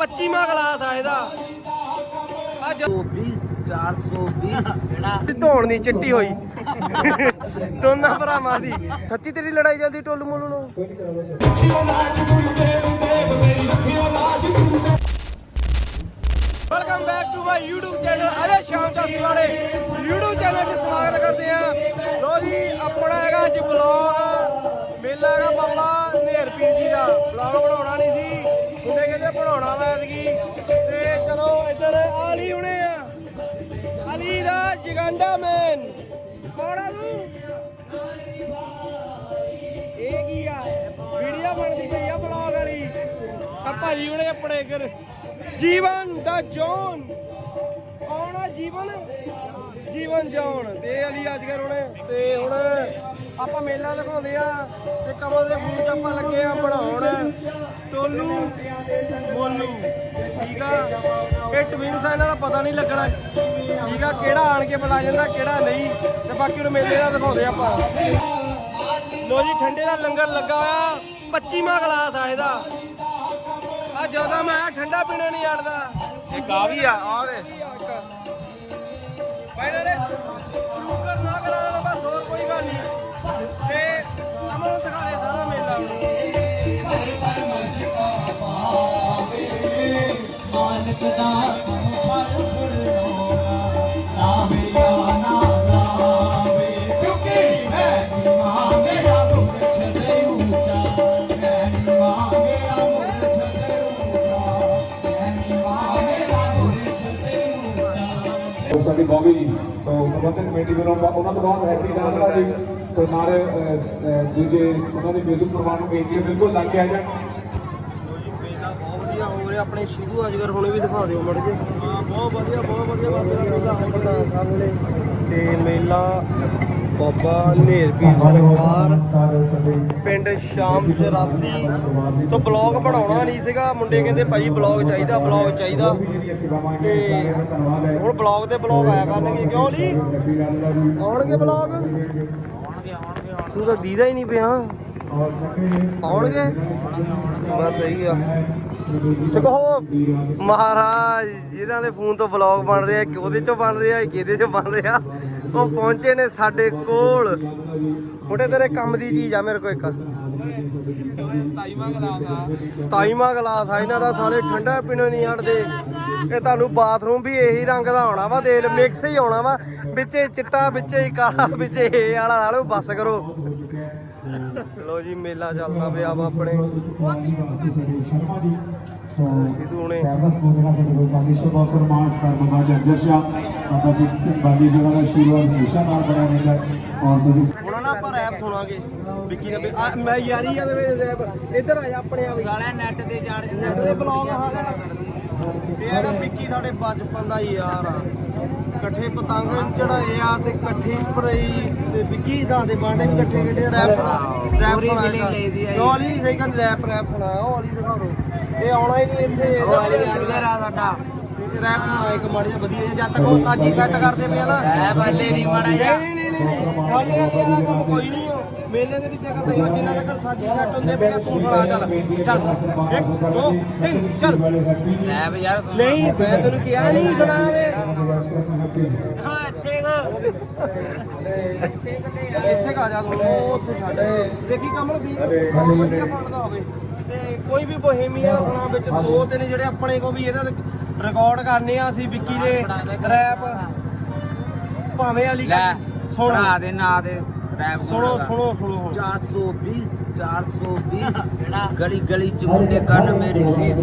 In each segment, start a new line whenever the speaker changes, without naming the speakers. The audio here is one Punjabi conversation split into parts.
25ਵਾਂ ਕਲਾਸ ਆ ਇਹਦਾ। ਅੱਜ
120 420 ਕਿਹੜਾ
ਧੋਣ ਨਹੀਂ ਚਿੱਟੀ ਹੋਈ। ਦੋਨਾਂ ਭਰਾਵਾਂ ਦੀ। ਸੱਚੀ ਤੇਰੀ ਲੜਾਈ ਜਲਦੀ ਟੋਲੂ ਮੋਲੂ ਨੂੰ welcome back to my YouTube channel ਅਰੇ ਸ਼ਾਮ ਚਾਸੀ ਵਾਲੇ YouTube ਚੈਨਲ 'ਚ ਸਵਾਗਤ ਕਰਦੇ ਆ ਲੋ ਜੀ ਆਪਣਾ ਹੈਗਾ ਅੱਜ ਵਲੌਗ ਮੇਲਾ ਹੈਗਾ ਬਾਬਾ ਨੇਰਪੀਰ ਜੀ ਦਾ। ਵਲੌਗ ਬਣਾਉਣਾ ਨਹੀਂ ਸੀ। ਬਣਾਉਣਾ ਵਾ ਐਤਕੀ ਤੇ ਚਲੋ ਇੱਧਰ ਆਲੀ ਹੁਣੇ ਆ। ਅਲੀ ਦਾ ਜਗੰਡਾ ਮੈਨ ਕੌਣ ਆ ਇਹ ਕੀ ਆ? ਵੀਡੀਓ ਬਣਦੀ ਪਈ ਆ ਬਲੌਗ ਵਾਲੀ। ਆ ਭਾਜੀ ਉਹਨੇ ਆਪਣੇ ਘਰ। ਜੀਵਨ ਦਾ ਜੋਨ। ਕੌਣ ਆ ਜੀਵਨ? ਜੀਵਨ ਜੋਨ। ਤੇ ਅਲੀ ਅੱਜ ਕੱਲ੍ਹ ਉਹਨੇ ਤੇ ਹੁਣ ਆਪਾਂ ਮੇਲਾ ਲਗਾਉਂਦੇ ਆ। ਤੇ ਕਮਲ ਦੇ ਫੋਨ 'ਚ ਆਪਾਂ ਲੱਗੇ ਆ ਬਣਾਉਣ। ਟੋਲੂ ਮੋਲੂ ਠੀਕ ਆ? ਇਹ ਟਵਿੰਸ ਆ ਇਹਨਾਂ ਦਾ ਪਤਾ ਨਹੀਂ ਲੱਗਣਾ। ਠੀਕ ਆ ਕਿਹੜਾ ਆਣ ਕੇ ਬੁਲਾ ਜਾਂਦਾ ਕਿਹੜਾ ਨਹੀਂ ਤੇ ਬਾਕੀ ਨੂੰ ਮੇਲੇ ਦਾ ਦਿਖਾਉਂਦੇ ਆਪਾਂ। ਲੋ ਜੀ ਠੰਡੇ ਦਾ ਲੰਗਰ ਲੱਗਾ ਆ 25ਵਾਂ ਕਲਾਸ ਆ ਇਹਦਾ। ਆ ਜਦੋਂ ਮੈਂ ਠੰਡਾ ਪੀਣਾ ਨਹੀਂ ਅੜਦਾ
ਇੱਕ ਆ ਵੀ ਆ ਆ ਦੇ।
ਪਹਿਲਾਂ ਨੇ ਸ਼ੂਗਰ ਨਾ ਕਰਾਣਾ ਬਸ ਹੋਰ ਕੋਈ ਗੱਲ ਨਹੀਂ।
ਸਾਡੀ ਬੌਬੀ ਜੀ, ਤੋਂ ਪ੍ਰਬੰਧਕ ਕਮੇਟੀ ਵੱਲੋਂ ਉਹਨਾਂ ਤੋਂ ਬਾਅਦ ਹੈਪੀ ਨਾਨਕਾ ਜੀ ਤੇ ਨਾਲ ਦੂਜੇ ਉਹਨਾਂ ਦੇ ਮਿਊਜ਼ਿਕ ਪ੍ਰੋਗਰਾਮ ਨੂੰ ਬੇਨਤੀ ਬਿਲਕੁਲ ਲੱਗ ਕੇ ਆ ਜਾਣ
ਜੀ ਮੇਲਾ ਬਹੁਤ ਵਧੀਆ ਹੋ ਰਿਹਾ ਆਪਣੇ ਸ਼ੀਰੂ ਅਜਗਰ ਹੁਣੇ ਵੀ ਦਿਖਾ ਦਿਓ ਮੜ ਜੇ ਹਾਂ ਬਹੁਤ ਵਧੀਆ ਬਹੁਤ ਵਧੀਆ ਬਾਬੇ ਮੇਲਾ ਹੁੰਦਾ ਸਾਹਮਣੇ ਤੇ ਮੇਲਾ ਬਾਬਾ ਨੇਰ ਪੀਰ ਸਰਕਾਰ ਪਿੰਡ ਸ਼ਾਮ 84 ਤੋਂ ਬਲੌਗ ਬਣਾਉਣਾ ਨਹੀਂ ਸੀਗਾ। ਮੁੰਡੇ ਕਹਿੰਦੇ ਭਾਈ ਬਲੌਗ ਚਾਹੀਦਾ ਬਲੌਗ ਚਾਹੀਦਾ। ਤੇ ਹੁਣ ਬਲੌਗ ਤੇ ਬਲੌਗ ਆਇਆ ਕਰਨਗੇ ਕਿਉਂ ਜੀ ਆਉਣਗੇ ਬਲੌਗ? ਤੂੰ ਤਾਂ ਦੀਦਾ ਹੀ ਨਹੀਂ ਪਿਆ। ਆਉਣਗੇ? ਬਸ ਸਹੀ ਆ। ਚਕੋ ਮਹਾਰਾਜ, ਜਿਨ੍ਹਾਂ ਦੇ ਫੋਨ ਤੋਂ ਵਲੌਗ ਬਣ ਰਿਹਾ ਕਿ ਉਹਦੇ ਚੋਂ ਬਣ ਰਿਹਾ ਕਿਹਦੇ ਚੋਂ ਬਣ ਰਿਹਾ? ਉਹ ਪਹੁੰਚੇ ਨੇ ਸਾਡੇ ਕੋਲ। ਮੁੰਡੇ, ਤੇਰੇ ਕੰਮ ਦੀ ਚੀਜ਼ ਆ ਮੇਰੇ ਕੋਲ ਇੱਕ। 27ਵਾਂ ਗਲਾਸ ਆ, ਇਹਨਾਂ ਦਾ ਸਾਰੇ ਠੰਡਾ ਪੀਣੋਂ ਨਹੀਂ ਹਟਦੇ। ਇਹ ਤੁਹਾਨੂੰ ਬਾਥਰੂਮ ਵੀ ਇਹੀ ਰੰਗ ਦਾ ਆਉਣਾ ਵਾ ਦੇਖ ਮਿਕਸ ਹੀ ਆਉਣਾ ਵਾ। ਵਿੱਚੇ ਚਿੱਟਾ, ਵਿੱਚੇ ਹੀ ਕਾਲਾ, ਵਿੱਚੇ ਇਹ ਵਾਲਾ ਆਲੋ ਬਸ ਕਰੋ। ਲੋ ਜੀ ਮੇਲਾ ਚੱਲਦਾ ਪਿਆ ਵਾ ਆਪਣੇ।
ਸ਼ਰਮਾ ਜੀ
ਸਿੱਧੂ ਹੁਣੇ।
ਕੈਂਪਸ ਮੋਦਰਾ ਸਾਡੇ ਕੋਲ ਕਾਂਗਰਸ ਬਹੁਤ ਸਨਮਾਨ ਸਤਿਕਾਰ ਬਾਬਾ ਜੀ ਅਜਰ ਸ਼ਾਹ ਬਾਬਾ ਜੀ ਸਿੰਘ ਬਾਗੀ ਜੀ ਦਾ ਆਸ਼ੀਰਵਾਦ ਹਮੇਸ਼ਾ ਨਾਲ ਬਣਾ ਰਹਿੰਦਾ ਔਰ ਸਭੀ
ਹੁਣ ਨਾ ਆਪਾਂ ਰੈਪ ਸੁਣਾਂਗੇ। ਵਿੱਕੀ ਨੇ ਆ, ਮੈਂ ਯਾਰੀ ਆ ਦੇ ਵਿੱਚ ਰੈਪ ਇੱਧਰ ਆ ਜਾ ਆਪਣੇ ਆ ਵੀ।
ਗਾਲਾਂ ਨੈਟ ਤੇ ਚੜ ਜਾਂਦਾ।
ਨੈਟ ਦੇ ਬਲੌਗ ਆ ਇਹ ਹੈਗਾ ਵਿੱਕੀ ਸਾਡੇ ਬਚਪਨ ਦਾ ਯਾਰ ਆ। ਇਕੱਠੇ ਪਤੰਗ ਚੜਾਏ ਆ ਤੇ ਇਕੱਠੇ ਭਰਈ ਤੇ ਵਿੱਕੀ ਦਾ ਦੇ ਬਾਂਡੇ ਵੀ ਇਕੱਠੇ ਕਿਹੜੇ ਰੈਪ ਰੈਪ ਸੁਣਾਇਆ ਅਲੀ ਸਹੀ ਗੱਲ ਰੈਪ ਰੈਪ ਸੁਣਾਇਆ ਉਹ ਅਲੀ ਦਿਖਾ ਦਿਓ ਇਹ ਆਉਣਾ ਹੀ ਨਹੀਂ ਇੱਥੇ।
ਉਹ ਵਾਲੀ ਅਜਗਰ ਆ ਸਾਡਾ।
ਰੈਪ ਸੁਣਾ ਇੱਕ ਮਾੜੀ ਜਿਹਾ ਵਧੀਆ ਜਿਹਾ। ਜਦ ਤੱਕ ਉਹ ਸਾਜੀ ਸੈੱਟ ਕਰਦੇ ਪਏ ਨਾ।
ਐ ਬੱਲੇ ਨਹੀਂ ਮਾੜਾ ਜਿਹਾ।
ਨਹੀਂ ਨਹੀਂ ਨਹੀਂ ਨਹੀਂ ਆਹ ਕੰਮ ਕੋਈ ਨਹੀਂ ਹੋ ਮੇਲੇ ਦੇ ਵਿੱਚ ਜਗ੍ਹਾ ਤੇ ਜਿੰਨਾ ਤੱਕ ਸਾਜੀ ਸੈੱਟ ਹੁੰਦੇ ਪਏ ਤੂੰ ਸੁਣਾ ਚੱਲ ਚੱਲ ਇੱਕ ਦੋ ਤਿੰਨ ਚੱਲ
ਲੈ ਵੀ ਯਾਰ ਸੁਣ
ਨਹੀਂ ਮੈਂ ਤੈਨੂੰ ਕਿਹਾ ਨਹੀਂ ਸੁਣਾਵੇ
ਹਾਂ ਇੱਥੇ
ਇੱਥੇ ਕਾ ਜਾ ਤੂੰ ਉਹ ਉੱਥੇ ਛੱਡ ਦੇਖੀ ਕਮਲ ਵੀ ਵਧੀਆ ਬਣਦਾ ਹੋਵੇ ਤੇ ਕੋਈ ਵੀ ਬੋਹੇਮੀਆ ਸੁਣਾ ਵਿੱਚ ਦੋ ਤਿੰਨ ਜਿਹੜੇ ਆਪਣੇ ਕੋ ਵੀ ਇਹਦਾ ਰਿਕਾਰਡ ਕਰਨੇ ਆ ਅਸੀਂ ਵਿੱਕੀ ਦੇ ਰੈਪ ਭਾਵੇਂ ਵਾਲੀ
ਲੈ
ਸੁਣ
ਭਰਾ ਦੇ ਨਾਂ ਤੇ ਰੈਪ
ਸੁਣੋ ਸੁਣੋ ਸੁਣੋ
420 420 ਗਲੀ ਗਲੀ ਚ ਮੁੰਡੇ ਕੰਨ ਮੇਰੇ ਰੀਸ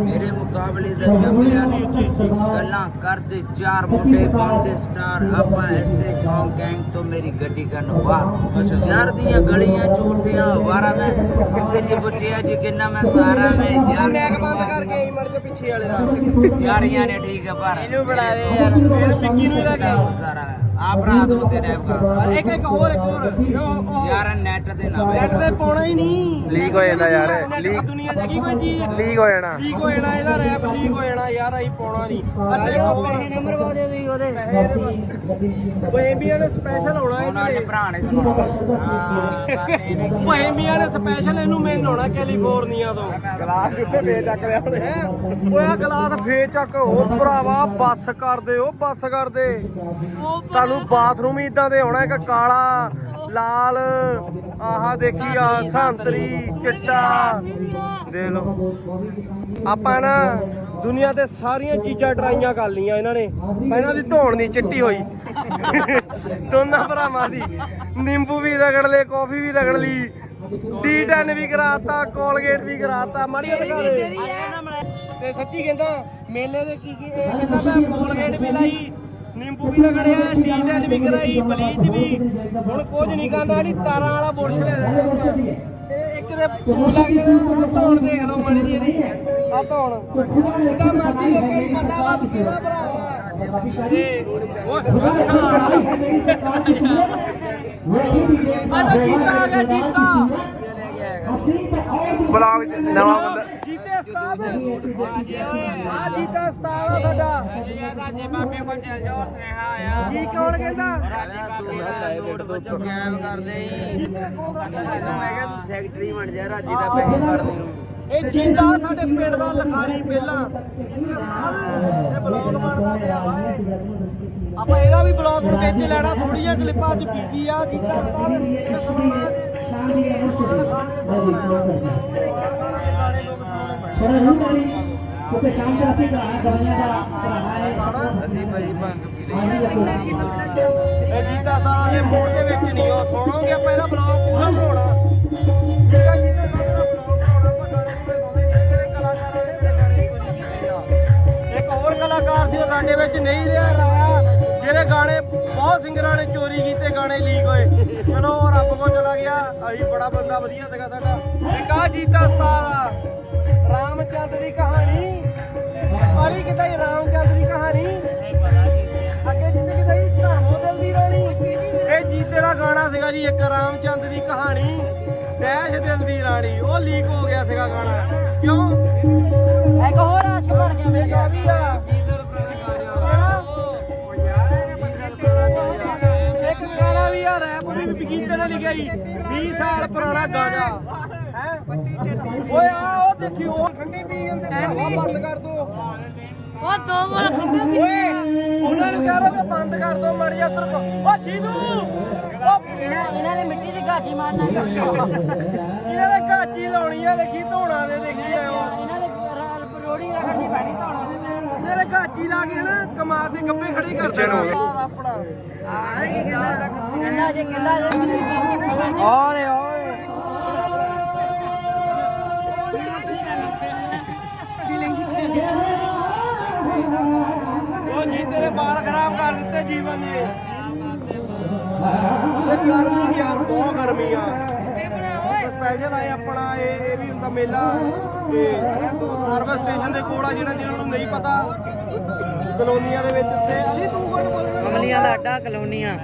ਮੇਰੇ ਮੁਕਾਬਲੇ ਦਾ ਜੰਮਿਆ ਨਹੀਂ ਗੱਲਾਂ ਕਰਦੇ ਚਾਰ ਮੁੰਡੇ ਬਣਦੇ ਸਟਾਰ ਆਪਾਂ ਇੱਥੇ ਕੌਂ ਗੈਂਗ ਤੋਂ ਮੇਰੀ ਗੱਡੀ ਕਰਨ ਵਾਹ। ਯਾਰ ਦੀਆਂ ਗਲੀਆਂ ਝੂਠੀਆਂ ਵਾਰਾ ਮੈਂ ਕਿਸੇ ਜੀ ਪੁੱਛਿਆ ਜੀ ਕਿੰਨਾ ਮੈਂ ਸਾਰਾ ਮੈਂ ਯਾਰ
ਮੈਕ ਬੰਦ ਕਰਕੇ ਆਈ ਮੜ ਜਾ ਪਿੱਛੇ ਵਾਲੇ ਦਾ।
ਯਾਰੀਆਂ ਨੇ ਠੀਕ ਹੈ ਪਰ
ਇਹਨੂੰ ਬਣਾ ਦੇ ਯਾਰ। ਫਿਰ ਵਿੱਕੀ ਨੂੰ ਲੈ ਕੇ।
ਸਾਰਾ ਆ ਭਰਾ ਦੋ ਤੇ ਰੈਪ ਕਰ
ਇੱਕ ਇੱਕ ਹੋਰ ਇੱਕ ਹੋਰ।
ਯਾਰ ਨੈਟ ਤੇ ਨਾ
ਨੈਟ ਤੇ ਪਾਉਣਾ ਹੀ ਨਹੀਂ।
ਲੀਕ ਹੋ ਜਾਂਦਾ ਯਾਰ। ਲੀਕ
ਦੁਨੀਆ ਹੈਗੀ ਕੋਈ ਚੀਜ਼?
ਲੀਕ ਹੋ ਜਾਣਾ।
ਲੀਕ ਹੋ ਜਾਣਾ ਇਹਦਾ ਰੈਪ ਲੀਕ ਹੋ ਜਾਣਾ। ਯਾਰ ਅਸੀਂ ਪਾਉਣਾ ਨਹੀਂ।
ਪੈਸੇ ਨੰਬਰ ਪਾ ਦਿਓ ਤੁਸੀਂ ਉਹਦੇ।
ਬੋਹੇਮੀਆ ਨੇ ਸਪੈਸ਼ਲ
ਉਹਨਾਂ ਨੇ
ਇਹਦੇ
ਭਰਾ ਨੇ ਸੁਣਾਉਣਾ
ਬੋਹੇਮੀਆ ਨੇ ਸਪੈਸ਼ਲ ਇਹਨੂੰ ਮਿਲਣ ਆਉਣਾ ਕੈਲੀਫੋਰਨੀਆ ਤੋਂ।
ਗਲਾਸ ਉੱਤੇ ਫੇਰ ਚੱਕ ਲਿਆ ਉਹਨੇ।
ਹੈਂ? ਓਏ ਆ ਗਲਾਸ ਫੇਰ ਚੱਕ। ਹੋ ਭਰਾਵਾ ਬੱਸ ਕਰਦੇ ਓ ਬੱਸ ਕਰਦੇ। ਤੁਹਾਨੂੰ ਬਾਥਰੂਮ ਹੀ ਇਦਾਂ ਦੇ ਹੋਣਾ ਇੱਕ ਕਾਲਾ ਲਾਲ ਆਹਾ ਦੇਖੀ ਆ ਸੰਤਰੀ ਚਿੱਟਾ। ਦੇ ਲੋ ਆਪਾਂ ਨਾ ਦੁਨੀਆ ਤੇ ਸਾਰੀਆਂ ਚੀਜ਼ਾਂ ਟਰਾਈਆਂ ਕਰ ਲਈਆਂ ਇਹਨਾਂ ਨੇ। ਪਹਿਲਾਂ ਦੀ ਧੋਣ ਨਹੀਂ ਚਿੱਟੀ ਹੋਈ। ਦੋਨਾਂ ਭਰਾਵਾਂ ਦੀ। ਨਿੰਬੂ ਵੀ ਰਗੜ ਲਏ ਕਾਫੀ ਵੀ ਰਗੜ ਲਈ। ਡੀ10 ਵੀ ਕਰਾਤਾ ਕੋਲਗੇਟ ਵੀ ਕਰਾਤਾ। ਮਾੜੀ ਦਿਖਾ ਦੇ ਤੇ ਸੱਚੀ ਕਹਿੰਦਾ ਮੇਲੇ ਦੇ ਕੀ ਕੀ ਇਹ ਕਹਿੰਦਾ ਮੈਂ ਕੋਲਗੇਟ ਵੀ ਲਾਈ। ਨਿੰਬੂ ਵੀ ਰਗੜਿਆ ਡੀ10 ਵੀ ਕਰਾਈ ਬਲੀਚ ਵੀ ਹੁਣ ਕੁਝ ਨਹੀਂ ਕਰਨਾ ਨਹੀਂ ਤਾਰਾਂ ਵਾਲਾ ਬੁਰਸ਼ ਲੈ ਇਹ ਇੱਕ ਦੇ ਪੂਲ ਲੱਗ ਜਾਣਾ। ਧੌਣ ਦੇਖ ਲਓ ਮਣੀ ਜੀ ਇਹਦੀ ਆ ਧੌਣ। ਇਹਦਾ ਮਰਜ਼ੀ ਦੇ ਕੋਈ ਬੰਦਾ ਵਾ ਤੁਸੀਂ ਦਾ। ਭਰਾ। ਵਾ ਤੇ ਉਹ ਆ ਤਾਂ ਜੀਤਾ ਆ ਗਿਆ ਜੀਤਾ ਉਸਤਾਦ ਆ ਜੀਤਾ ਉਸਤਾਦ
ਰਾਜੇ ਬਾਬੇ ਕੋਲ ਚੱਲ ਜਾਓ ਸੁਨੇਹਾ ਆਇਆ
ਕੀ ਕੌਣ ਕਹਿੰਦਾ
ਰਾਜੇ ਬਾਬੇ ਲੋਡ ਬੱਚੋ ਕੈਬ ਕਰਦੇ ਹੀ ਇਹਨੂੰ ਮੈਂ ਕਿਹਾ ਤੂੰ ਸੈਕਟਰੀ ਬਣ ਜਾ ਰਾਜੇ ਦਾ ਪੈਸੇ ਫੜਦੇ ਨੂੰ
ਇਹ ਜੀਤਾ ਸਾਡੇ ਪਿੰਡ ਦਾ ਲਖਾਰੀ ਪਹਿਲਾਂ ਇਹ ਬਲੌਗ ਬਣਦਾ ਪਿਆ ਵਾ ਆਪਾਂ ਇਹਦਾ ਵੀ ਬਲੌਗ ਨੂੰ ਵਿੱਚ ਲੈਣਾ ਥੋੜੀਆਂ ਕਲਿੱਪਾਂ ਚ ਪੀਜੀ ਆ ਜੀਤਾ ਉਸਤਾਦ
ਕਿਉਂਕਿ ਸ਼ਾਮ ਦਾ ਅਸੀਂ ਦਵਾਈਆਂ ਦਾ ਕਰਾਣਾ ਹੈ
ਅਸੀਂ ਭਾਈ ਭੰਗ ਪੀ ਲਈ
ਇਹ ਜੀਤਾ ਸਾਹਿਬ ਨੇ ਮੋੜ ਦੇ ਵਿੱਚ ਨਹੀਂ ਉਹ ਆਪਾਂ ਇਹਦਾ ਬਲੌਗ ਪੂਰਾ ਬਣਾਉਣਾ। ਜੀਤਾ ਜੀਤਾ ਦਾ ਬਲੌਗ ਗਾਉਂਦੇ ਜਿਹੜੇ ਕਲਾਕਾਰ ਆ ਜਿਹੜੇ ਗਾਣੇ ਕੋਈ ਨਹੀਂ ਆ। ਇੱਕ ਹੋਰ ਕਲਾਕਾਰ ਸੀ ਉਹ ਸਾਡੇ ਵਿੱਚ ਨਹੀਂ ਰਿਹਾ ਰਾਇਆ ਜਿਹੜੇ ਗਾਣੇ ਬਹੁਤ ਸਿੰਗਰਾਂ ਨੇ ਚੋਰੀ ਕੀਤੇ ਗਾਣੇ ਲੀਕ ਹੋਏ। ਚਲੋ ਰੱਬ ਕੋਲ ਚਲਾ ਗਿਆ। ਅਸੀਂ ਬੜਾ ਬੰਦਾ ਵਧੀਆ ਸੀਗਾ ਸਾਡਾ। ਇੱਕ ਆ ਜੀਤਾ ਸਾਹਿਬ ਰਾਮਚੰਦ ਦੀ ਕਹਾਣੀ। ਕਿਤਾ ਹੀ ਰਾਮਚੰਦ ਦੀ ਕਹਾਣੀ। ਅੱਗੇ ਕਿਤਾ ਹੀ ਧਰਮੋ ਦਿਲ ਦੀ ਰਾਣੀ। ਇਹ ਜੀਤੇ ਦਾ ਗਾਣਾ ਸੀਗਾ ਜੀ ਇੱਕ ਰਾਮਚੰਦ ਦੀ ਕਹਾਣੀ ਡੈਸ਼ ਦਿਲ ਦੀ ਰਾਣੀ। ਉਹ ਲੀਕ ਹੋ ਗਿਆ ਸੀਗਾ ਗਾਣਾ। ਕਿਉਂ? ਇੱਕ ਹੋਰ ਆਸ਼ਕ ਬਣ ਗਿਆ ਮੇਰਾ ਵੀ ਆ? ਇੱਕ ਗਾਣਾ ਵੀ ਆ ਰੈਪ ਵੀ ਬਗੀਤੇ ਨੇ ਲਿਖਿਆ ਜੀ। 20 ਸਾਲ ਪੁਰਾਣਾ ਗਾਣਾ। ਹੈ ਓਏ ਆ ਉਹ ਦੇਖੀ ਉਹ ਠੰਡੀ ਪੀ ਜਾਂਦੇ ਭਰਾਵਾ ਬੰਦ ਕਰ ਦੋ।
ਉਹ ਦੋ ਵਾਲਾ ਠੰਡਾ ਵੀ
ਓਏ ਉਹਨਾਂ ਨੂੰ ਕਹਿ ਲਓ ਕਿ ਬੰਦ ਕਰ ਦੋ ਮੜ ਜਾ ਕੋ ਓ ਸ਼ੀਦੂ ਓ
ਇਹਨਾਂ ਇਹਨਾਂ ਨੇ ਮਿੱਟੀ ਦੀ ਘਾਟੀ ਮਾਰਨਾ
ਇਹਨਾਂ ਦੇ ਕਾਚੀ ਲਾਉਣੀ ਆ ਦੇਖੀ ਧੋਣਾ ਦੇ ਦੇਖੀ ਆਇਓ
ਇਹਨਾਂ ਦੇ ਰ- ਰੋੜੀ ਰੱਖਣੀ ਪੈਣੀ ਧੋਣਾ ਦੇ
ਇਹਨਾਂ ਦੇ ਕਾਚੀ ਲਾ ਕੇ ਨਾ ਕਮਾਦ ਦੇ ਗੱਪੇ ਖੜੀ ਕਰ ਦੇਣਾ। ਆਪਣਾ
ਆ ਕੀ ਜੇ ਕਹਿੰਦਾ ਜੇ
ਓਏ ਓਏ ਉਹ ਜੀ ਤੇਰੇ ਵਾਲ ਖਰਾਬ ਕਰ ਦਿੱਤੇ ਜੀਵਨ ਨੇ। ਇਹ ਗਰਮੀ ਯਾਰ ਬਹੁਤ ਗਰਮੀ ਆ। ਸਪੈਸ਼ਲ ਆਏ ਆਪਣਾ ਇਹ ਇਹ ਵੀ ਹੁੰਦਾ ਮੇਲਾ। ਤੇ ਸਰਵਿਸ ਸਟੇਸ਼ਨ ਦੇ ਕੋਲ ਆ ਜਿਹੜਾ ਜਿਹਨਾਂ ਨੂੰ ਨਹੀਂ ਪਤਾ। ਕਲੋਨੀਆਂ ਦੇ ਵਿੱਚ ਤੇ ਅਲੀ ਤੂੰ ਕੋਣ ਬੋਲਣਾ
ਕਮਲੀਆਂ ਦਾ ਅੱਡਾ ਕਲੋਨੀਆਂ।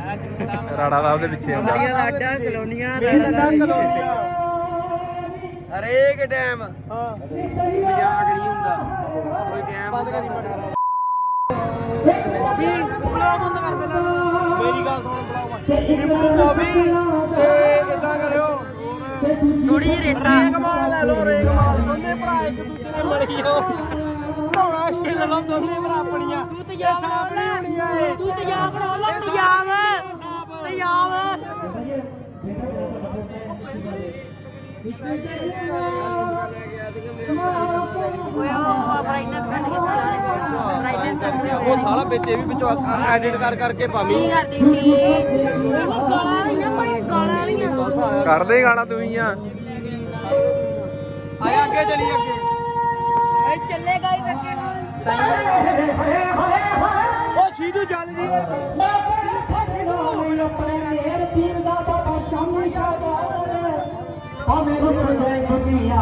ਰਾੜਾ ਸਾਹਿਬ ਦੇ ਪਿੱਛੇ ਆਉਂਦਾ
ਕਮਲੀਆਂ ਦਾ ਅੱਡਾ ਕਲੋਨੀਆਂ
ਅੱਡਾ ਕਲੋਨੀਆਂ। ਹਰੇਕ ਟਾਈਮ ਹਾਂ।
ਮਜ਼ਾਕ ਨਹੀਂ ਹੁੰਦਾ। ਕੋਈ ਟਾਈਮ
ਬੰਦ ਕਰੀ ਮੜਾ ਮੇਰੀ ਗੱਲ ਸੁਣ ਬੁਲਾਵਾ ਨਿੰਬੂ ਕਾਫੀ ਤੇ ਇਦਾਂ ਕਰਿਓ
ਥੋੜੀ ਜਿਹੀ ਰੇਤਾ
ਰੇਗ ਮਾਲ ਲੈ ਲਓ ਰੇਗ ਮਾਲ। ਦੋਨੇ ਭਰਾ ਇੱਕ ਦੂਜੇ ਨੇ ਮੜੀ ਹੋ ਧੌਣਾ ਛਿੱਲ ਲਓ ਦੋਨੇ ਭਰਾ ਆਪਣੀਆਂ।
ਤੂੰ ਤੇ ਜਾ ਬਣਾ ਲੈ।
ਹੋਣੀਆਂ ਏ
ਤੂੰ ਤੇ ਜਾ ਬਣਾ ਲੈ ਤੇਜ਼ਾਬ। ਤੇਜ਼ਾਬ ਓਏ ਉਹ
ਵਿੱਚ ਇਹ ਵੀ ਵਿੱਚੋਂ ਐਡਿਟ ਕਰ ਕਰਕੇ ਪਾਵੀਂ।
ਕੀ ਕਰਦੀ ਨੀ ਉਹ ਗਾਲਾਂ ਵਾਲੀਆਂ ਭਾਈ ਗਾਲਾਂ ਵਾਲੀਆਂ।
ਕਰਦੇ ਗਾਣਾ ਤੂੰ ਹੀ ਆ।
ਆਇਆ ਅੱਗੇ ਚਲੀ ਅੱਗੇ।
ਇਹ ਚੱਲੇਗਾ ਹੀ ਰੱਖੇ
ਉਹ ਸ਼ੀਦੂ ਚੱਲ ਜੀ। ਸ਼ੀਦੂ ਚੱਲ ਜੀ ਰਹੀ ਪੀ ਜਾਂਦਾ ਹੁਣ ਵਧੀਆ
ਈਦ
ਬਹੁਤ
ਹੋਵੇ
ਵਧੀਆ।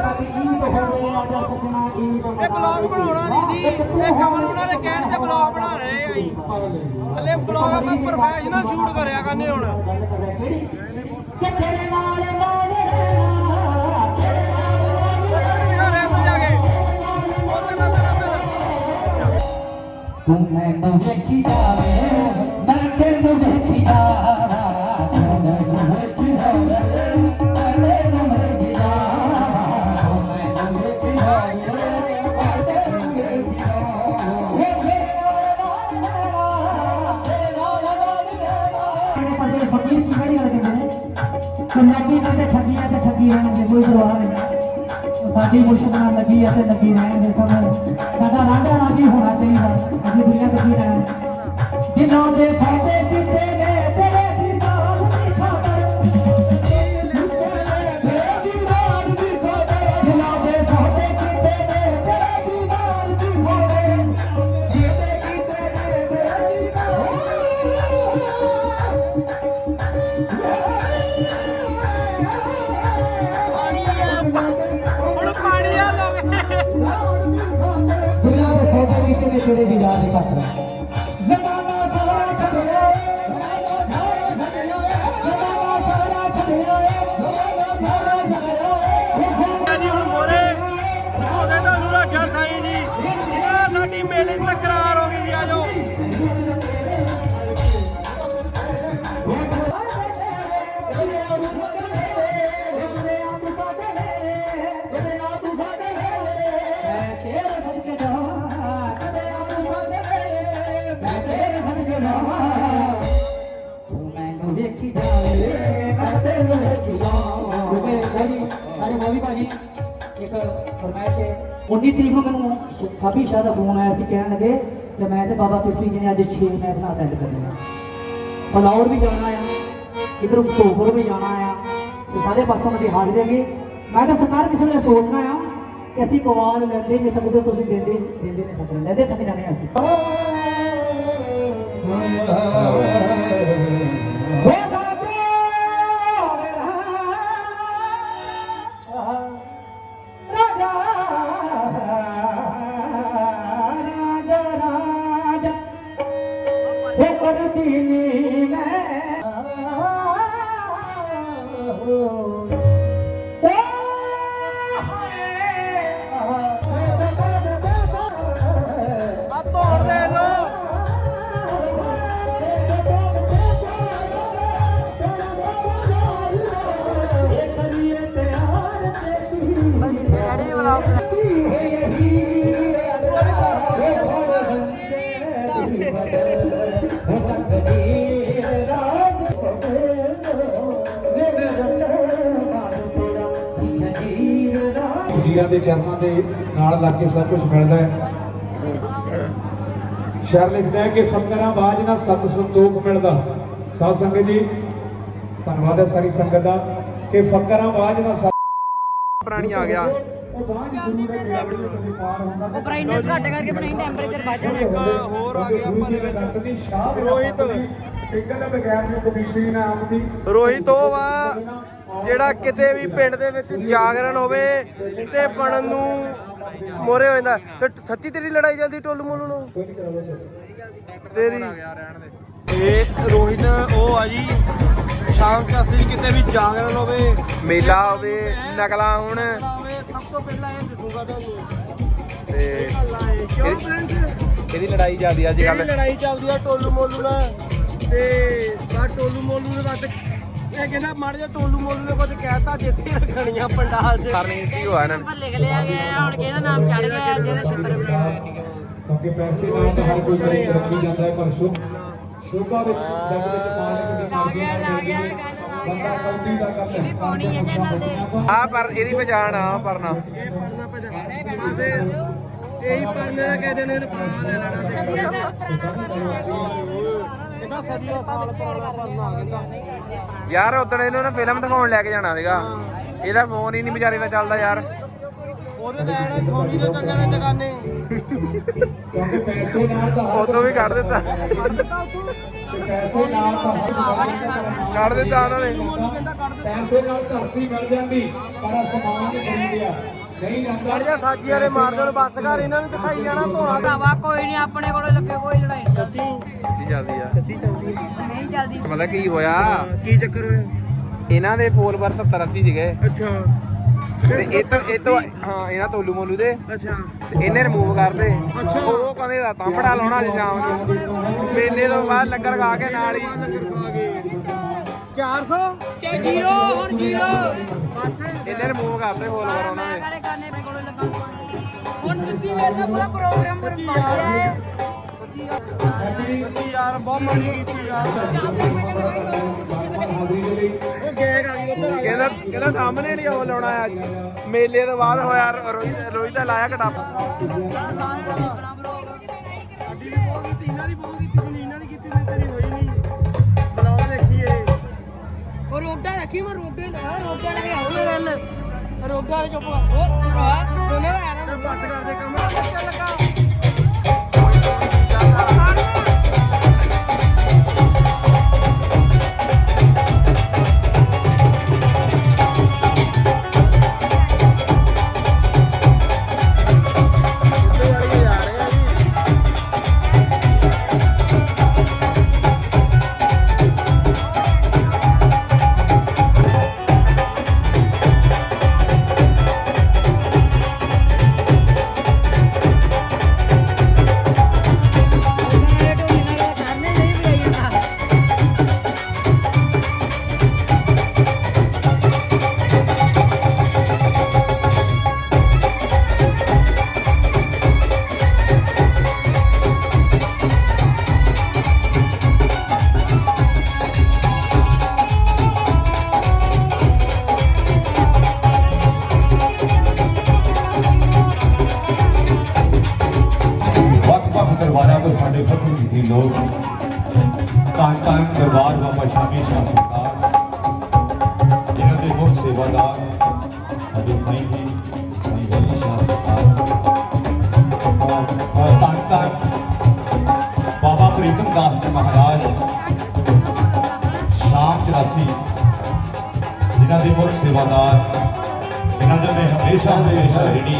ਸਾਡੀ ਈਦ ਹੋਵੇ ਆਜਾ ਸਜਣਾ ਈਦ
ਇਹ ਬਲੌਗ ਬਣਾਉਣਾ ਨਹੀਂ ਸੀ ਇਹ ਕਮਲ ਉਹਨਾਂ ਦੇ ਕਹਿਣ ਤੇ ਬਲੌਗ ਬਣਾ ਰਹੇ ਆ ਜੀ। ਹਲੇ ਬਲੌਗ ਆਪਾਂ ਪ੍ਰੋਫੈਸ਼ਨਲ ਸ਼ੂਟ ਕਰਿਆ ਕਰਨੇ ਹੁਣ।
ਕਿਹੜੀ? ਨਾਲ ਨਾਲ ਰਹਿਣਾ ਤੇਰੇ ਨਾਲ
ਰਹਿ ਤੋਂ ਜਾ ਕੇ ਉਹਦੇ ਨਾਲ ਮੇਰਾ
ਤੂੰ ਮੈਨੂੰ ਵੇਖੀ ਜਾਵੇ ਮੈਂ ਤੈਨੂੰ ਵੇਖੀ ਜਾਵਾਂ। ਸਾਡੀ ਮੁਸ਼ਕ ਨਾਲ ਲੱਗੀ ਆ ਤੇ ਲੱਗੀ ਰਹਿਣਗੇ ਸਭ ਸਾਡਾ ਰਾਂਝਾ ਰਾਂਝੀ ਹੋਣਾ ਚਾਹੀਦਾ ਅਸੀਂ ਦੁਨੀਆ ਤੇ ਕੀ ਰਹਿਣਾ ਜਿਨ੍ਹਾਂ ਦੇ ਫਾਇਦੇ ਸਾਰੇ
ਮੌਲੀ
ਭਾਜੀ, ਇੱਕ ਫਰਮਾਇਸ਼ ਹੈ। 19 ਤਰੀਕ ਨੂੰ ਮੈਨੂੰ ਸਾਬੀ ਸ਼ਾਹ ਦਾ ਫੋਨ ਆਇਆ ਸੀ ਕਹਿਣ ਲੱਗੇ ਕਿ ਮੈਂ ਤੇ ਬਾਬਾ ਪਿਰਤੀ ਜੀ ਨੇ ਅੱਜ 6 ਮਹਿਫਲਾਂ ਅਟੈਂਡ ਕਰਨੀਆਂ ਫਲੌਰ ਵੀ ਜਾਣਾ ਆ, ਇਧਰ ਭੋਪੁਰ ਵੀ ਜਾਣਾ ਆ, ਤੇ ਸਾਰੇ ਪਾਸੋਂ ਦੀ ਹਾਜ਼ਰੀ ਹੈਗੀ। ਮੈਂ ਤਾਂ ਸਰਕਾਰ ਕਿਸੇ ਨੇ ਸੋਚਣਾ ਆ ਕਿ ਅਸੀਂ ਕਵਾਲ ਲੈਂਦੇ ਨਹੀਂ ਸਕਦੇ ਤੁਸੀਂ ਦਿੰਦੇ ਦਿੰਦੇ ਨਹੀਂ ਸਕਦੇ ਲੈਂਦੇ ਥੱਕ ਜਾਂਦੇ ਹਾਂ ਅਸੀਂ।
ਦੇ
ਚਰਨਾਂ ਦੇ ਨਾਲ ਲੱਗ ਕੇ ਸਭ ਕੁਝ ਮਿਲਦਾ ਹੈ। ਸ਼ਾਇਰ ਲਿਖਦਾ ਹੈ ਕਿ ਫਕਰਾਂ ਬਾਜ ਨਾਲ ਸਤ ਸੰਤੋਖ ਮਿਲਦਾ। ਸਾਧ ਸੰਗਤ ਜੀ ਧੰਨਵਾਦ ਹੈ ਸਾਰੀ ਸੰਗਤ ਦਾ ਕਿ ਫਕਰਾਂ ਬਾਜ ਨਾਲ ਸਤ
ਪ੍ਰਾਣੀ ਆ ਗਿਆ।
ਉਹ ਬਾਜ ਗੁਰੂ ਦਾ ਜਿਹੜਾ ਵੀ ਕਦੇ ਪਾਰ ਹੁੰਦਾ।
ਉਹ ਬ੍ਰਾਈਟਨੈਸ ਘੱਟ ਕਰਕੇ ਬਣਾਈ ਟੈਂਪਰੇਚਰ ਵੱਧ ਜਾਣਾ।
ਇੱਕ ਹੋਰ ਆ ਗਿਆ ਆਪਾਂ ਦੇ ਵਿੱਚ ਰੋਹਿਤ।
ਰੋਹਿਤ। ਉਹ ਵਾ ਜਿਹੜਾ ਕਿਤੇ ਵੀ ਪਿੰਡ ਦੇ ਵਿੱਚ ਜਾਗਰਣ ਹੋਵੇ ਤੇ ਬਣਨ ਨੂੰ ਮੋਰੇ ਹੋ ਜਾਂਦਾ। ਤੇ ਸੱਚੀ ਤੇਰੀ ਲੜਾਈ ਚੱਲਦੀ ਟੋਲੂ ਮੋਲੂ ਨੂੰ? ਤੇਰੀ
ਇਹ ਰੋਹਿਤ, ਉਹ ਆ ਜੀ। ਸ਼ਾਮ ਚਾਸੀ ਕਿਤੇ ਵੀ ਜਾਗਰਣ ਹੋਵੇ,
ਮੇਲਾ ਹੋਵੇ, ਨਕਲਾਂ ਹੁਣ।
ਸਭ ਤੋਂ ਪਹਿਲਾਂ ਇਹ ਦਿਸੂਗਾ ਤੁਹਾਨੂੰ
ਤੇ
ਕਿਉਂ
ਇਹ- ਇਹਦੀ ਲੜਾਈ ਚੱਲਦੀ ਅੱਜ
ਜਿਹੜੀ
ਕੱਲ
ਲੜਾਈ ਚੱਲਦੀ ਆ ਟੋਲੂ ਮੋਲੂ ਨਾਲ। ਤੇ ਬਾ ਟੋਲੂ ਮੋਲੂ ਨੇ ਬਸ ਇਹ ਕਹਿੰਦਾ ਮਾੜ ਜਾ ਟੋਲੂ ਮੋਲੂ ਨੇ ਕੁਝ ਕਹਿਤਾ ਜਿੱਥੇ ਰੱਖਣੀਆਂ ਪੰਡਾਲ
ਕਰਨੀ ਕੀ ਹੋਇਆ ਨੇ?
ਭੱਲੇ ਲਿਆ ਗਿਆ ਹੁਣ ਕਿਹਦਾ ਨਾਮ ਚੜ ਗਿਆ ਜਿਹਦੇ ਛਿੱਤਰ ਬਣਾਏ
ਕਿਉਂਕਿ ਪੈਸੇ ਨਾਲ ਤਾਂ ਹਰ ਕੋਈ ਗਰੀਬ ਰੱਖੀ ਜਾਂਦਾ ਹੈ ਪਰ ਸ਼ੁਭ ਸ਼ੋਭਾ ਵਿੱਚ ਜਗ ਵਿੱਚ ਮਾਲਕ ਦੀ ਮਰਜ਼ੀ ਹੈ ਬੰਦਾ ਕੌਡੀ ਦਾ ਕਰ
ਇਹ ਵੀ ਪਾਉਣੀ ਹੈ ਚੈਨਲ ਤੇ।
ਆ ਪਰ ਇਹਦੀ ਪਛਾਣ ਆ ਪਰਨਾ।
ਇਹ ਭਜਾ ਮਾਵੇ ਇਹੀ ਪੜਨੇ ਦਾ ਕਹਿੰਦੇ ਨੇ ਪੜਾ ਲੈ ਲੈਣਾ ਤੇ
ਸਦੀਆਂ ਸਾਲ ਪੁਰਾਣਾ
ਕਹਿੰਦਾ
ਯਾਰ ਉਦੋਂ ਇਹਨੂੰ ਨਾ ਫਿਲਮ ਦਿਖਾਉਣ ਲੈ ਕੇ ਜਾਣਾ ਸੀਗਾ। ਇਹਦਾ ਫੋਨ ਹੀ ਨਹੀਂ ਵਿਚਾਰੇ ਦਾ ਚੱਲਦਾ ਯਾਰ। ਉਹਦੇ ਲੈਣ ਸੋਨੀ ਦੇ ਚੱਲ ਜਾਣੇ ਦੁਕਾਨੇ
ਕਿਉਂਕਿ ਪੈਸੇ ਨਾਲ ਤਾਂ ਹਰ
ਉਦੋਂ ਵੀ ਕੱਢ ਦਿੱਤਾ
ਪੈਸੇ ਨਾਲ ਤਾਂ
ਕੱਢ ਦਿੱਤਾ। ਉਹਨਾਂ ਨੇ
ਪੈਸੇ ਨਾਲ ਧਰਤੀ ਮਿਲ ਜਾਂਦੀ ਪਰ ਸਮਾਨ ਨਹੀਂ ਮਿਲਿਆ ਨਹੀਂ ਜਾਂਦਾ।
ਕੱਢ ਜਾ ਸਾਜੀ ਵਾਲੇ ਮਾਰ ਦੇਣ ਬੱਸ ਘਰ ਇਹਨਾਂ ਨੂੰ ਦਿਖਾਈ ਜਾਣਾ ਧੋਣਾ।
ਭਰਾਵਾ ਕੋਈ ਨਹੀਂ ਆਪਣੇ ਕੋਲੇ ਲੱਗੇ ਕੋਈ ਲੜਾਈ ਨਹੀਂ ਚੱਲਦੀ।
ਸੱਚੀ ਚੱਲਦੀ ਆ। ਸੱਚੀ ਚੱਲਦੀ
ਨਹੀਂ ਚੱਲਦੀ।
ਮਤਲਬ ਕੀ ਹੋਇਆ?
ਕੀ ਚੱਕਰ ਹੋਇਆ?
ਇਹਨਾਂ ਦੇ ਫੋਲੋਵਰ 70 80 ਸੀਗੇ।
ਅੱਛਾ।
ਤੇ ਇਹ ਤੋਂ ਇਹ ਤੋਂ ਹਾਂ ਇਹਨਾਂ ਤੋਲੂ ਮੋਲੂ ਦੇ।
ਅੱਛਾ।
ਤੇ ਇਹਨੇ ਰਿਮੂਵ ਕਰਤੇ।
ਅੱਛਾ।
ਉਹ ਕਹਿੰਦੇ ਦਾ ਤਾਂਪੜਾ ਲਾਉਣਾ ਅੱਜ ਸ਼ਾਮ ਨੂੰ। ਮੇਲੇ ਤੋਂ ਬਾਅਦ ਲੰਗਰ ਖਾ ਕੇ ਨਾਲ ਹੀ।
ਲੰਗਰ ਖਾ ਗਏ 400
ਚੇ ਜ਼ੀਰੋ ਹੁਣ ਜ਼ੀਰੋ।
ਇਹਨੇ ਰਿਮੂਵ ਕਰਤੇ ਫੋਲੋਵਰ ਉਹਨਾਂ
ਮੈਂ
ਦੇ।
ਕਰੇ ਕਰਨੇ ਮੇਰੇ ਕੋਲੇ ਲੱਗਾ ਹੁਣ ਜੁੱਤੀ ਮੇਰੇ ਦਾ ਪੂਰਾ ਪ੍ਰੋਗਰਾਮ ਕਰ ਗਿਆ ਹੈ।
ਸੱਚੀ ਯਾਰ ਬਹੁਤ ਮਾੜੀ ਕੀਤੀ ਯਾਰ।
ਹਾਜ਼ਰੀ ਦੇ ਲਈ
ਉਹ ਗੇਗ ਆ ਗਈ ਉੱਧਰ ਆ
ਕਹਿੰਦਾ ਕਹਿੰਦਾ ਸਾਹਮਣੇ ਨਹੀਂ ਉਹ ਲਾਉਣਾ ਅੱਜ ਮੇਲੇ ਤੋਂ ਬਾਅਦ ਹੋਇਆ ਰੋਈ ਰੋਈ ਦਾ ਲਾਇਆ ਕਟਾਪ।
ਸਾਡੀ ਵੀ ਬਹੁਤ ਕੀਤੀ ਇਹਨਾਂ ਦੀ ਬਹੁਤ ਕੀਤੀ ਜਿੰਨੀ ਇਹਨਾਂ ਦੀ ਕੀਤੀ ਮੈਂ ਤੇਰੀ
ਉਹ ਰੋਡਾ ਰੱਖੀ ਮੈਂ ਰੋਡੇ ਲੈ ਰੋਡਾ ਲੈ ਕੇ ਆਉਣਾ ਗੱਲ। ਰੋਡਾ ਤੇ ਚੁੱਪ ਕਰ। ਉਹ ਭਰਾ ਦੋਨੇ ਦਾ ਆਣਾ
ਬੱਸ ਕਰਦੇ ਕੰਮ। ਚੱਲ ਲੱਗਾ
ਤਾਂ ਤਾਂ ਬਾਬਾ ਪ੍ਰੀਤਮ ਦਾਸ ਜੀ ਮਹਾਰਾਜ ਸ਼ਾਮ 84 ਜਿਨ੍ਹਾਂ ਦੇ ਮੁੱਖ ਸੇਵਾਦਾਰ ਜਿਨ੍ਹਾਂ ਦੇ ਹਮੇਸ਼ਾ ਹਮੇਸ਼ਾ ਰੇੜੀ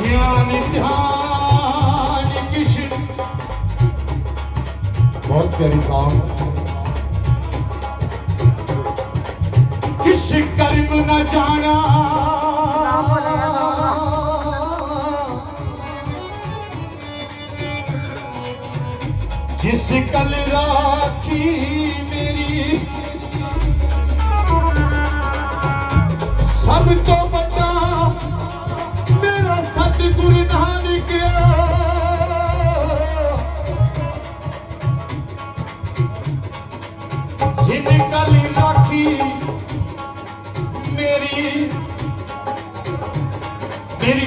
ਗਿਆਨ ਧਿਆਨ ਕਿਛ ਨਾ ਜਾਣਾ। ਜਿਸ ਕਲ ਰਾਖੀ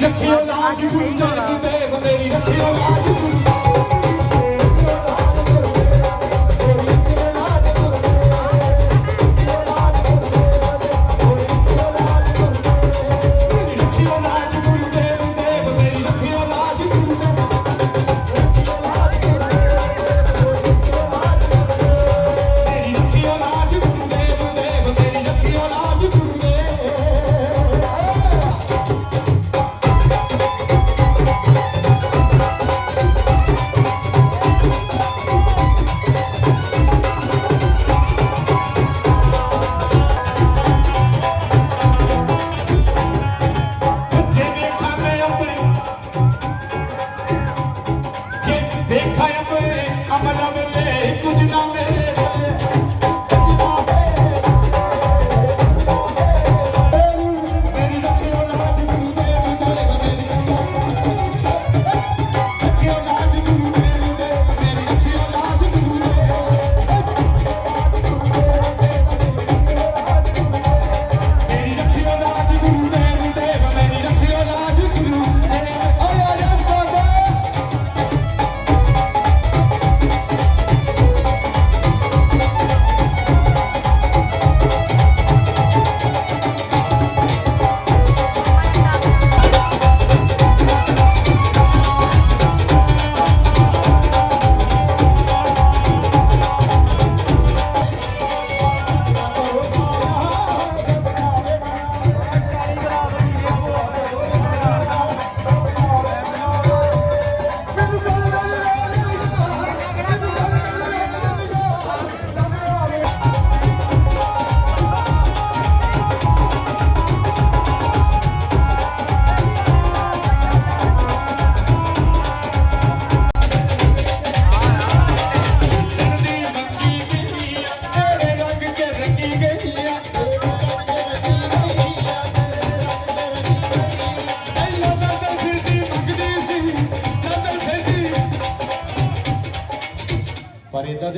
ਰੱਖਿਓ ਲਾਜ ਗੁਰੂ ਨਾਨਕ ਦੇਵ ਮੇਰੀ ਰੱਖਿਓ ਲਾਜ ਗੁਰੂ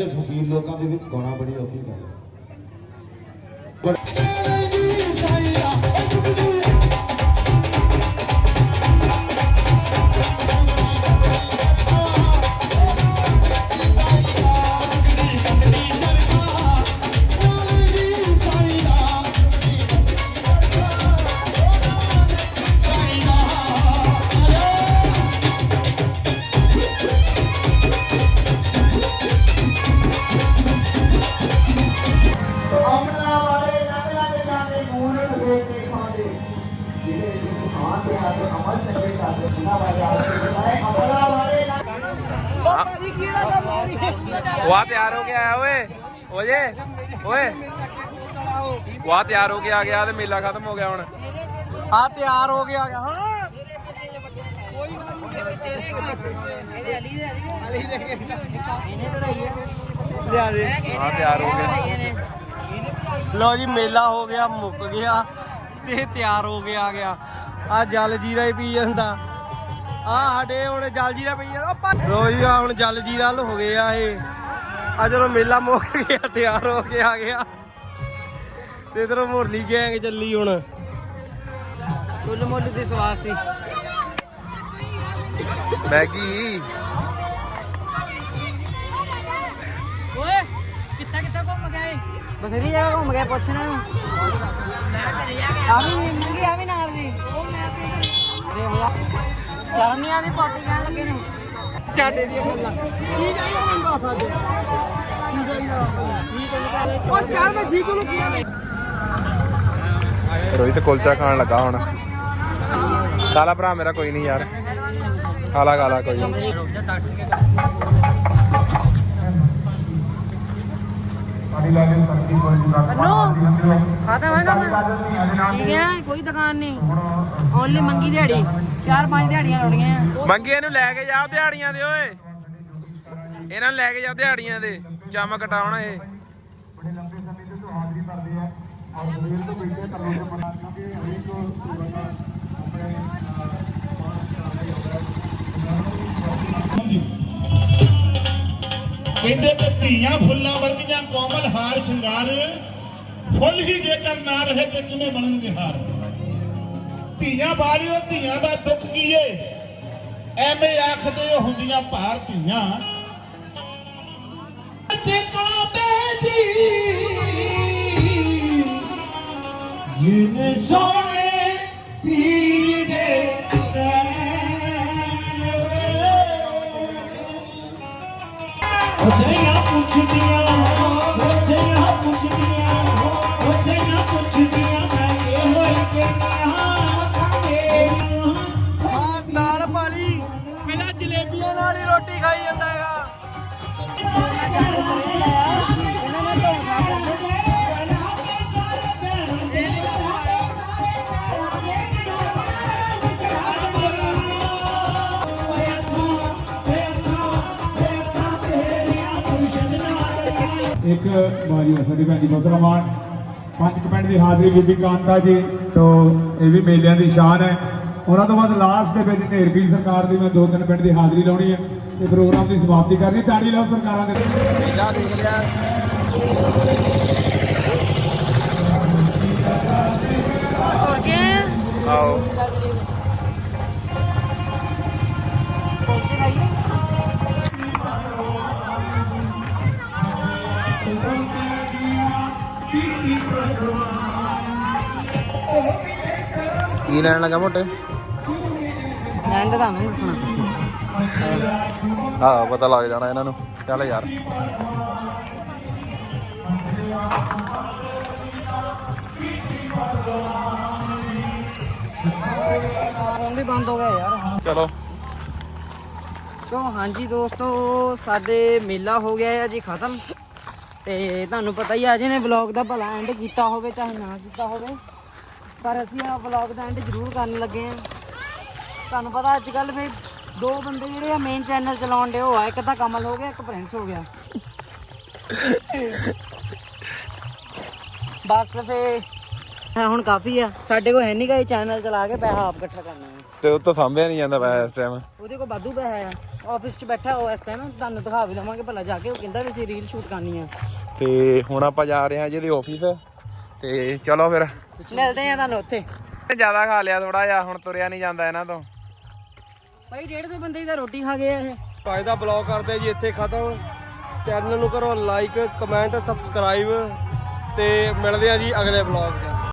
ਪਰ ਫਕੀਰ ਲੋਕਾਂ ਦੇ ਵਿੱਚ ਗਾਉਣਾ ਬੜੀ ਔਖੀ ਗੱਲ ਹੈ
ਅਮਲਾ ਵਾਲੇ ਲੰਘ ਲੰਘ ਜਾਂਦੇ ਮੂਰਤ ਵੇਖ ਕੇ ਖਾਂਦੇ। ਜਿਹੜੇ ਸੁਖਾਂ ਤੇ ਆਦੇ ਅਮਲ ਚੰਗੇ ਕਰਦੇ ਉਹਨਾਂ ਵਾਲੇ ਆਦੇ ਅਮਲਾ ਵਾਲੇ
ਵਾਹ ਤਿਆਰ ਹੋ ਕੇ ਆਇਆ ਓਏ। ਓਏ ਓਏ। ਵਾਹ ਤਿਆਰ ਹੋ ਕੇ ਆ ਗਿਆ ਤੇ ਮੇਲਾ ਖਤਮ ਹੋ ਗਿਆ ਹੁਣ।
ਆ ਤਿਆਰ ਹੋ ਕੇ ਆ ਗਿਆ। ਹਾਂ। ਲਿਆ ਦੇ
ਹਾਂ ਤਿਆਰ ਹੋ ਗਿਆ
ਲਓ ਜੀ ਮੇਲਾ ਹੋ ਗਿਆ ਮੁੱਕ ਗਿਆ ਤੇ ਤਿਆਰ ਹੋ ਕੇ ਆ ਗਿਆ। ਆ ਜਲ ਜੀਰਾ ਹੀ ਪੀ ਜਾਂਦਾ। ਆ ਸਾਡੇ ਹੁਣ ਜਲ ਜੀਰਾ ਪਈ ਜਾਂਦਾ। ਆਪਾਂ ਲਓ ਜੀ ਆ ਹੁਣ ਜਲ ਜੀਰਾ ਲ ਹੋ ਗਏ ਆ ਇਹ। ਆ ਜਦੋਂ ਮੇਲਾ ਮੁੱਕ ਗਿਆ ਤਿਆਰ ਹੋ ਕੇ ਆ ਗਿਆ। ਤੇ ਇਧਰੋਂ ਮੁਰਲੀ ਗੈਂਗ ਚੱਲੀ ਹੁਣ।
ਕੁੱਲ ਮੁੱਲ ਦੀ ਸਵਾਦ ਸੀ।
ਮੈਗੀ।
ਓਏ ਕਿੱਥੇ ਗਏ।
ਬਥੇਰੀ ਜਗ੍ਹਾ ਘੁੰਮ ਗਿਆ ਪੁੱਛ ਨਾ। ਆ ਵੀ ਮੰਗੀ ਆ ਵੀ ਨਾਲ ਦੀ। ਅਰੇ ਹੋਇਆ ਸ਼ਰਮੀਆਂ ਦੀ ਪਾਰਟੀ ਕਹਿਣ ਲੱਗੇ ਨੇ।
ਚਾਟੇ ਦੀਆਂ ਗੱਲਾਂ। ਕੀ ਚਾਹੀਦਾ ਮੈਨੂੰ ਦੱਸ ਅੱਜ? ਕੀ ਚਾਹੀਦਾ ਉਹ ਚੱਲ ਮੈਂ ਠੀਕ ਨੂੰ ਕੀ ਨੇ
ਰੋਹਿਤ ਕੁਲਚਾ ਖਾਣ ਲੱਗਾ ਹੁਣ। ਖਾਲਾ ਭਰਾ ਮੇਰਾ ਕੋਈ ਨਹੀਂ ਯਾਰ। ਖਾਲਾ ਖਾਲਾ ਕੋਈ हलो
खाता होगा ठीक है ना ਚਾਰ ਪੰਜ ਦਿਹਾੜੀਆਂ ਲਾਉਣੀਆਂ।
ਮੰਗੀਆਂ ਨੂੰ ਲੈ ਕੇ ਜਾਓ ਦਿਹਾੜੀਆਂ ਦੇ ਓਏ। ਇਹਨਾਂ ਨੂੰ ਲੈ ਕੇ ਜਾਓ ਦਿਹਾੜੀਆਂ ਦੇ। ਚਮ ਕਟਾਉਣਾ ਇਹ।
ਬੜੇ ਲੰਬੇ ਸਮੇਂ ਤੋਂ ਹਾਜ਼ਰੀ ਭਰਦੇ ਆ। ਔਰ ਵੀਰ ਤੋਂ ਬੀਟੇ ਤਰਲੋਂ ਦੇ ਬਣਾ
ਕਹਿੰਦੇ ਤੇ ਧੀਆਂ ਫੁੱਲਾਂ ਵਰਗੀਆਂ ਕੋਮਲ ਹਾਰ ਸ਼ਿੰਗਾਰ। ਫੁੱਲ ਹੀ ਜੇਕਰ ਨਾ ਰਹੇ ਤੇ ਕਿਵੇਂ ਬਣਨਗੇ ਹਾਰ? ਧੀਆਂ ਬਾਰਿਓ ਧੀਆਂ ਦਾ ਦੁੱਖ ਕੀ ਏ ਐਵੇਂ ਆਖਦੇ ਹੁੰਦੀਆਂ ਭਾਰ ਧੀਆਂ। ਤੇ ਕਾਬੇ ਦੀ ਜਿਨ ਸੋਹਣੇ ਪੀਰ
They got one to be ਹੈ
ਸਾਡੀ ਭੈਣ ਜੀ ਮੁਸਲਮਾਨ। ਪੰਜ ਕੁ ਮਿੰਟ ਦੀ ਹਾਜ਼ਰੀ ਬੀਬੀ ਕਾਂਤਾ ਜੀ ਤੋਂ ਇਹ ਵੀ ਮੇਲਿਆਂ ਦੀ ਸ਼ਾਨ ਹੈ। ਉਹਨਾਂ ਤੋਂ ਬਾਅਦ ਲਾਸਟ ਦੇ ਵਿੱਚ ਢੇਰਪੀਰ ਸਰਕਾਰ ਦੀ ਮੈਂ ਦੋ ਤਿੰਨ ਮਿੰਟ ਦੀ ਹਾਜ਼ਰੀ ਲਾਉਣੀ ਹੈ ਤੇ ਪ੍ਰੋਗਰਾਮ ਦੀ ਸਮਾਪਤੀ ਕਰਨੀ ਤਾੜੀ ਲਾਓ ਸਰਕਾਰਾਂ ਦੇ।
ਮੇਲਾ ਦੇਖ ਲਿਆ।
ਹੋਰ ਕੀ
ਆਓ। ਕੀ ਲੈਣ ਲੱਗਾ ਮੋਟੇ?
ਮੈਂ ਤਾਂ ਤੁਹਾਨੂੰ ਦੱਸਣਾ।
ਹਾਂ ਪਤਾ ਲੱਗ ਜਾਣਾ ਇਹਨਾਂ ਨੂੰ। ਚੱਲ ਯਾਰ।
ਫੋਨ ਵੀ ਬੰਦ ਹੋ ਗਿਆ ਯਾਰ।
ਚਲੋ।
ਸੋ ਹਾਂਜੀ ਦੋਸਤੋ ਸਾਡੇ ਮੇਲਾ ਹੋ ਗਿਆ ਹੈ ਜੀ ਖਤਮ। ਤੇ ਤੁਹਾਨੂੰ ਪਤਾ ਹੀ ਆ ਜਿਹਨੇ ਵਲੌਗ ਦਾ ਭਲਾ ਐਂਡ ਕੀਤਾ ਹੋਵੇ ਚਾਹੇ ਨਾ ਕੀਤਾ ਹੋਵੇ। ਪਰ ਅਸੀਂ ਆ ਵਲੌਗ ਦਾ ਐਂਡ ਜ਼ਰੂਰ ਕਰਨ ਲੱਗੇ ਆ ਤੁਹਾਨੂੰ ਪਤਾ ਅੱਜ ਕੱਲ ਫੇ ਦੋ ਬੰਦੇ ਜਿਹੜੇ ਆ ਮੇਨ ਚੈਨਲ ਚਲਾਉਣ ਦੇ ਉਹ ਆ ਇੱਕ ਤਾਂ ਕਮਲ ਹੋ ਗਿਆ ਇੱਕ ਪ੍ਰਿੰਸ ਹੋ ਗਿਆ। ਬਸ ਫੇ ਹਾਂ ਹੁਣ ਕਾਫੀ ਆ। ਸਾਡੇ ਕੋਲ ਹੈ ਨਹੀਂ ਗਾ ਇਹ ਚੈਨਲ ਚਲਾ ਕੇ ਪੈਸਾ ਆਪ ਇਕੱਠਾ ਕਰਨਾ ਹੈ।
ਤੇ ਉਹ ਤਾਂ ਸਾਂਭਿਆ ਨਹੀਂ ਜਾਂਦਾ ਪਿਆ ਇਸ ਟਾਈਮ
ਉਹਦੇ ਕੋਲ ਵਾਧੂ ਪੈਸਾ ਆ। ਆਫਿਸ 'ਚ ਬੈਠਾ ਉਹ ਇਸ ਟਾਈਮ ਤੁਹਾਨੂੰ ਦਿਖਾ ਵੀ ਦਵਾਂਗੇ ਭਲਾ ਜਾ ਕੇ ਉਹ ਕਹਿੰਦਾ ਵੀ ਅਸੀਂ ਰੀਲ ਸ਼ੂਟ ਕਰਨੀ ਆ।
ਤੇ ਹੁਣ ਆਪਾਂ ਜਾ ਰਹੇ ਹਾਂ ਜਿਹਦੇ ਆਫਿਸ ਤੇ ਚਲੋ ਫਿਰ।
ਮਿਲਦੇ ਆ ਤੁਹਾਨੂੰ ਉੱਥੇ।
ਜ਼ਿਆਦਾ ਖਾ ਲਿਆ ਥੋੜਾ ਜਿਹਾ ਹੁਣ ਤੁਰਿਆ ਨਹੀਂ ਜਾਂਦਾ ਇਹਨਾਂ ਤੋਂ।
ਭਾਈ 150 ਬੰਦੇ ਦੀ ਤਾਂ ਰੋਟੀ ਖਾ ਗਏ ਆ ਇਹ।
ਅੱਜ ਦਾ ਬਲੌਗ ਕਰਦੇ ਜੀ ਇੱਥੇ ਖਤਮ। ਚੈਨਲ ਨੂੰ ਕਰੋ ਲਾਈਕ ਕਮੈਂਟ ਸਬਸਕ੍ਰਾਈਬ ਤੇ ਮਿਲਦੇ ਆ ਜੀ ਅਗਲੇ ਬਲੌਗ 'ਚ